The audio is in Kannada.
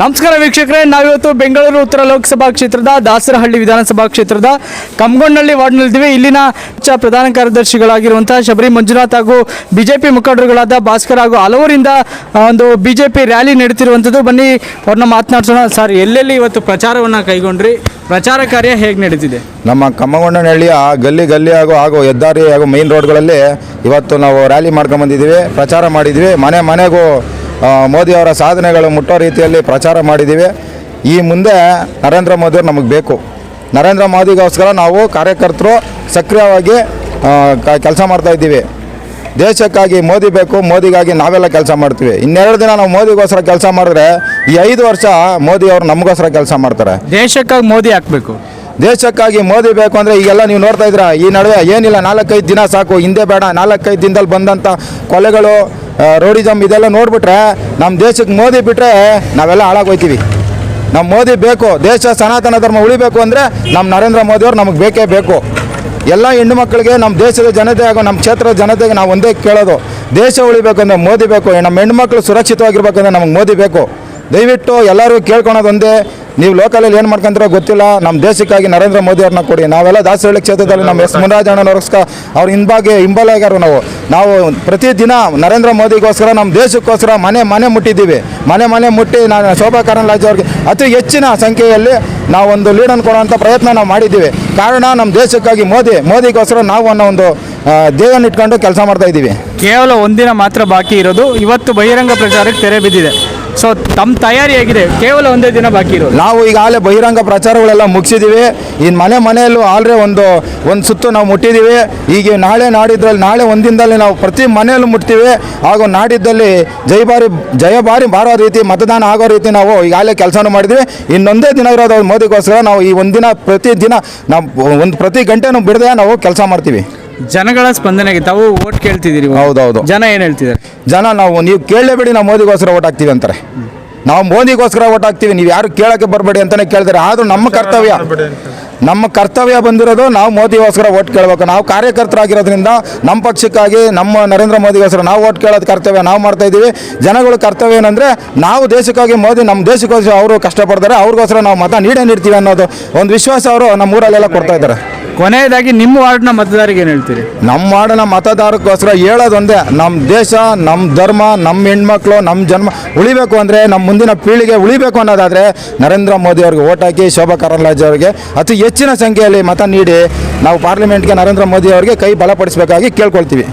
ನಮಸ್ಕಾರ ವೀಕ್ಷಕರೇ, ನಾವಿವತ್ತು ಬೆಂಗಳೂರು ಉತ್ತರ ಲೋಕಸಭಾ ಕ್ಷೇತ್ರದ ದಾಸರಹಳ್ಳಿ ವಿಧಾನಸಭಾ ಕ್ಷೇತ್ರದ ಕಮ್ಗೊಂಡಳ್ಳಿ ವಾರ್ಡ್ನಲ್ಲಿದ್ದೀವಿ ಇಲ್ಲಿನ ಪ್ರಧಾನ ಕಾರ್ಯದರ್ಶಿಗಳಾಗಿರುವಂತಹ ಶಬರಿ ಮಂಜುನಾಥ್ ಹಾಗೂ ಬಿಜೆಪಿ ಮುಖಂಡರುಗಳಾದ ಭಾಸ್ಕರ್ ಹಾಗೂ ಹಲವರಿಂದ ಒಂದು ಬಿಜೆಪಿ ರ್ಯಾಲಿ ನಡೀತಿರುವಂಥದ್ದು ಬನ್ನಿ, ಅವ್ರನ್ನ ಮಾತನಾಡ್ಸೋಣ. ಸರ್, ಎಲ್ಲೆಲ್ಲಿ ಇವತ್ತು ಪ್ರಚಾರವನ್ನು ಕೈಗೊಂಡ್ರಿ? ಪ್ರಚಾರ ಕಾರ್ಯ ಹೇಗೆ ನಡೀತಿದೆ? ನಮ್ಮ ಕಮ್ಮಗೊಂಡನಹಳ್ಳಿಯ ಗಲ್ಲಿ ಗಲ್ಲಿ ಹಾಗೂ ಹಾಗೂ ಹೆದ್ದಾರಿ ಹಾಗೂ ಮೈನ್ ರೋಡ್ಗಳಲ್ಲಿ ಇವತ್ತು ನಾವು ರ್ಯಾಲಿ ಮಾಡ್ಕೊಂಡ್ಬಂದಿದ್ದೀವಿ ಪ್ರಚಾರ ಮಾಡಿದ್ವಿ ಮನೆ ಮನೆಗೂ ಮೋದಿಯವರ ಸಾಧನೆಗಳು ಮುಟ್ಟೋ ರೀತಿಯಲ್ಲಿ ಪ್ರಚಾರ ಮಾಡಿದ್ದೀವಿ. ಈ ಮುಂದೆ ನರೇಂದ್ರ ಮೋದಿಯವ್ರು ನಮಗೆ ಬೇಕು. ನರೇಂದ್ರ ಮೋದಿಗೋಸ್ಕರ ನಾವು ಕಾರ್ಯಕರ್ತರು ಸಕ್ರಿಯವಾಗಿ ಕೆಲಸ ಮಾಡ್ತಾ ಇದ್ದೀವಿ. ದೇಶಕ್ಕಾಗಿ ಮೋದಿ ಬೇಕು ಮೋದಿಗಾಗಿ ನಾವೆಲ್ಲ ಕೆಲಸ ಮಾಡ್ತೀವಿ. ಇನ್ನೆರಡು ದಿನ ನಾವು ಮೋದಿಗೋಸ್ಕರ ಕೆಲಸ ಮಾಡಿದ್ರೆ ಈ ಐದು ವರ್ಷ ಮೋದಿ ಅವರು ನಮಗೋಸ್ಕರ ಕೆಲಸ ಮಾಡ್ತಾರೆ. ದೇಶಕ್ಕಾಗಿ ಮೋದಿ ಹಾಕಬೇಕು. ದೇಶಕ್ಕಾಗಿ ಮೋದಿ ಬೇಕು ಅಂದರೆ ಈಗೆಲ್ಲ ನೀವು ನೋಡ್ತಾ ಇದ್ರ ಈ ನಡುವೆ ಏನಿಲ್ಲ ನಾಲ್ಕೈದು ದಿನ ಸಾಕು ಹಿಂದೆ ಬೇಡ ನಾಲ್ಕೈದು ದಿನದಲ್ಲಿ ಬಂದಂಥ ಕೊಲೆಗಳು ರೋಡಿಸಮ್ ಇದೆಲ್ಲ ನೋಡ್ಬಿಟ್ರೆ ನಮ್ಮ ದೇಶಕ್ಕೆ ಮೋದಿ ಬಿಟ್ಟರೆ ನಾವೆಲ್ಲ ಹಾಳಾಗೋಯ್ತೀವಿ. ನಮ್ಮ ಮೋದಿ ಬೇಕು, ದೇಶ ಸನಾತನ ಧರ್ಮ ಉಳಿಬೇಕು ಅಂದರೆ ನಮ್ಮ ನರೇಂದ್ರ ಮೋದಿಯವ್ರು ನಮಗೆ ಬೇಕೇ ಬೇಕು. ಎಲ್ಲ ಹೆಣ್ಣು ಮಕ್ಕಳಿಗೆ ನಮ್ಮ ದೇಶದ ಜನತೆ ಹಾಗೂ ನಮ್ಮ ಕ್ಷೇತ್ರದ ಜನತೆಗೆ ನಾವು ಒಂದೇ ಕೇಳೋದು, ದೇಶ ಉಳಿಬೇಕಂದ್ರೆ ಮೋದಿ ಬೇಕು ನಮ್ಮ ಹೆಣ್ಮಕ್ಳು ಸುರಕ್ಷಿತವಾಗಿರ್ಬೇಕಂದ್ರೆ ನಮಗೆ ಮೋದಿ ಬೇಕು. ದಯವಿಟ್ಟು ಎಲ್ಲರೂ ಕೇಳ್ಕೊಳೋದು ಒಂದೇ ನೀವು ಲೋಕಲಲ್ಲಿ ಏನು ಮಾಡ್ಕೊಂತೀರೋ ಗೊತ್ತಿಲ್ಲ. ನಮ್ಮ ದೇಶಕ್ಕಾಗಿ ನರೇಂದ್ರ ಮೋದಿ ಅವ್ರನ್ನ ಕೊಡಿ. ನಾವೆಲ್ಲ ದಾಸರಳ್ಳಿ ಕ್ಷೇತ್ರದಲ್ಲಿ ನಮ್ಮ ಎಸ್ ಮುನರಾಜ್ ಅಣ್ಣನವ್ರಿಗೋಸ್ಕರ ಅವ್ರ ಹಿಂಬಾಗಿ ಹಿಂಬಲಗಾರರು ನಾವು. ನಾವು ಪ್ರತಿದಿನ ನರೇಂದ್ರ ಮೋದಿಗೋಸ್ಕರ ನಮ್ಮ ದೇಶಕ್ಕೋಸ್ಕರ ಮನೆ ಮನೆ ಮುಟ್ಟಿದ್ದೀವಿ. ಮನೆ ಮನೆ ಮುಟ್ಟಿ ನಾನು ಶೋಭಾ ಕರಂದ್ಲಾಜೆ ಅವ್ರಿಗೆ ಅತಿ ಹೆಚ್ಚಿನ ಸಂಖ್ಯೆಯಲ್ಲಿ ನಾವೊಂದು ಲೀಡನ್ನು ಕೊಡುವಂಥ ಪ್ರಯತ್ನ ನಾವು ಮಾಡಿದ್ದೀವಿ. ಕಾರಣ ನಮ್ಮ ದೇಶಕ್ಕಾಗಿ ಮೋದಿ, ಮೋದಿಗೋಸ್ಕರ ನಾವು ಅನ್ನೋ ಒಂದು ದೇಹವನ್ನು ಇಟ್ಕೊಂಡು ಕೆಲಸ ಮಾಡ್ತಾ ಇದ್ದೀವಿ. ಕೇವಲ ಒಂದಿನ ಮಾತ್ರ ಬಾಕಿ ಇರೋದು. ಇವತ್ತು ಬಹಿರಂಗ ಪ್ರಚಾರಕ್ಕೆ ತೆರೆ ಬಿದ್ದಿದೆ. ಸೊ ತಮ್ಮ ತಯಾರಿ ಆಗಿದೆ ಕೇವಲ ಒಂದೇ ದಿನ ಬಾಕಿ ಇರೋದು. ನಾವು ಈಗಾಗಲೇ ಬಹಿರಂಗ ಪ್ರಚಾರಗಳೆಲ್ಲ ಮುಗಿಸಿದ್ದೀವಿ ಇನ್ನು ಮನೆ ಮನೆಯಲ್ಲೂ ಆಲ್ರೆ ಒಂದು ಒಂದು ಸುತ್ತು ನಾವು ಮುಟ್ಟಿದ್ದೀವಿ ಈಗ ನಾಳೆ ನಾಡಿದ್ರಲ್ಲಿ, ನಾಳೆ ಒಂದಿನದಲ್ಲಿ ನಾವು ಪ್ರತಿ ಮನೆಯಲ್ಲೂ ಮುಟ್ತೀವಿ. ಹಾಗೂ ನಾಡಿದ್ದಲ್ಲಿ ಜಯಬಾರಿ ಜಯಬಾರಿ ಬಾರೋ ರೀತಿ, ಮತದಾನ ಆಗೋ ರೀತಿ ನಾವು ಈಗಾಗಲೇ ಕೆಲಸನೂ ಮಾಡಿದ್ವಿ. ಇನ್ನೊಂದೇ ದಿನ ಇರೋದು ಮೋದಿಗೋಸ್ಕರ ನಾವು ಈ ಒಂದಿನ ಪ್ರತಿ ದಿನ ನಾವು ಒಂದು ಪ್ರತಿ ಗಂಟೆನೂ ಬಿಡದೆ ನಾವು ಕೆಲಸ ಮಾಡ್ತೀವಿ. ಜನಗಳ ಸ್ಪಂದನೆಗೆ ತಾವು ಓಟ್ ಕೇಳ್ತಿದ್ದೀರಿ ಇವಾಗ. ಹೌದೌದು. ಜನ ಏನು ಹೇಳ್ತಿದ್ದಾರೆ ಜನ ನಾವು ನೀವು ಕೇಳಲೇಬೇಡಿ ನಾವು ಮೋದಿಗೋಸ್ಕರ ಓಟ್ ಹಾಕ್ತೀವಿ ಅಂತಾರೆ ನಾವು ಮೋದಿಗೋಸ್ಕರ ಓಟ್ ಹಾಕ್ತೀವಿ ನೀವು ಯಾರು ಕೇಳಕ್ಕೆ ಬರಬೇಡಿ ಅಂತಲೇ ಕೇಳ್ತಾರೆ ಆದರೂ ನಮ್ಮ ಕರ್ತವ್ಯ ನಮ್ಮ ಕರ್ತವ್ಯ ಬಂದಿರೋದು ನಾವು ಮೋದಿಗೋಸ್ಕರ ಓಟ್ ಕೇಳಬೇಕು. ನಾವು ಕಾರ್ಯಕರ್ತರಾಗಿರೋದ್ರಿಂದ ನಮ್ಮ ಪಕ್ಷಕ್ಕಾಗಿ ನಮ್ಮ ನರೇಂದ್ರ ಮೋದಿಗೋಸ್ಕರ ನಾವು ಓಟ್ ಕೇಳೋದು ಕರ್ತವ್ಯ ನಾವು ಮಾಡ್ತಾ ಇದ್ದೀವಿ. ಜನಗಳ ಕರ್ತವ್ಯ ಏನಂದರೆ ನಾವು ದೇಶಕ್ಕಾಗಿ ಮೋದಿ ನಮ್ಮ ದೇಶಕ್ಕೋಸ್ಕರ ಅವರು ಕಷ್ಟಪಡ್ತಾರೆ ಅವ್ರಿಗೋಸ್ಕರ ನಾವು ಮತ ನೀಡೇ ನೀಡ್ತೀವಿ ಅನ್ನೋದು ಒಂದು ವಿಶ್ವಾಸ ಅವರು ನಮ್ಮ ಊರಲ್ಲೆಲ್ಲ ಕೊಡ್ತಾ ಇದ್ದಾರೆ. ಕೊನೆಯದಾಗಿ ನಿಮ್ಮ ವಾರ್ಡ್ನ ಮತದಾರಿಗೆ ಏನು ಹೇಳ್ತೀರಿ? ನಮ್ಮ ವಾರ್ಡ್ನ ಮತದಾರಕ್ಕೋಸ್ಕರ ಹೇಳೋದೊಂದೇ ನಮ್ಮ ದೇಶ ನಮ್ಮ ಧರ್ಮ ನಮ್ಮ ಹೆಣ್ಮಕ್ಳು ನಮ್ಮ ಜನ್ಮ ಉಳಿಬೇಕು ಅಂದರೆ ನಮ್ಮ ಮುಂದಿನ ಪೀಳಿಗೆ ಉಳಿಬೇಕು ಅನ್ನೋದಾದರೆ ನರೇಂದ್ರ ಮೋದಿ ಅವ್ರಿಗೆ ಓಟ್ ಹಾಕಿ ಶೋಭಾ ಕರಂದ್ಲಾಜೆ ಅವರಿಗೆ ಅತಿ ಹೆಚ್ಚಿನ ಸಂಖ್ಯೆಯಲ್ಲಿ ಮತ ನೀಡಿ ನಾವು ಪಾರ್ಲಿಮೆಂಟ್ಗೆ ನರೇಂದ್ರ ಮೋದಿ ಅವರಿಗೆ ಕೈ ಬಲಪಡಿಸಬೇಕಾಗಿ ಕೇಳ್ಕೊಳ್ತೀವಿ.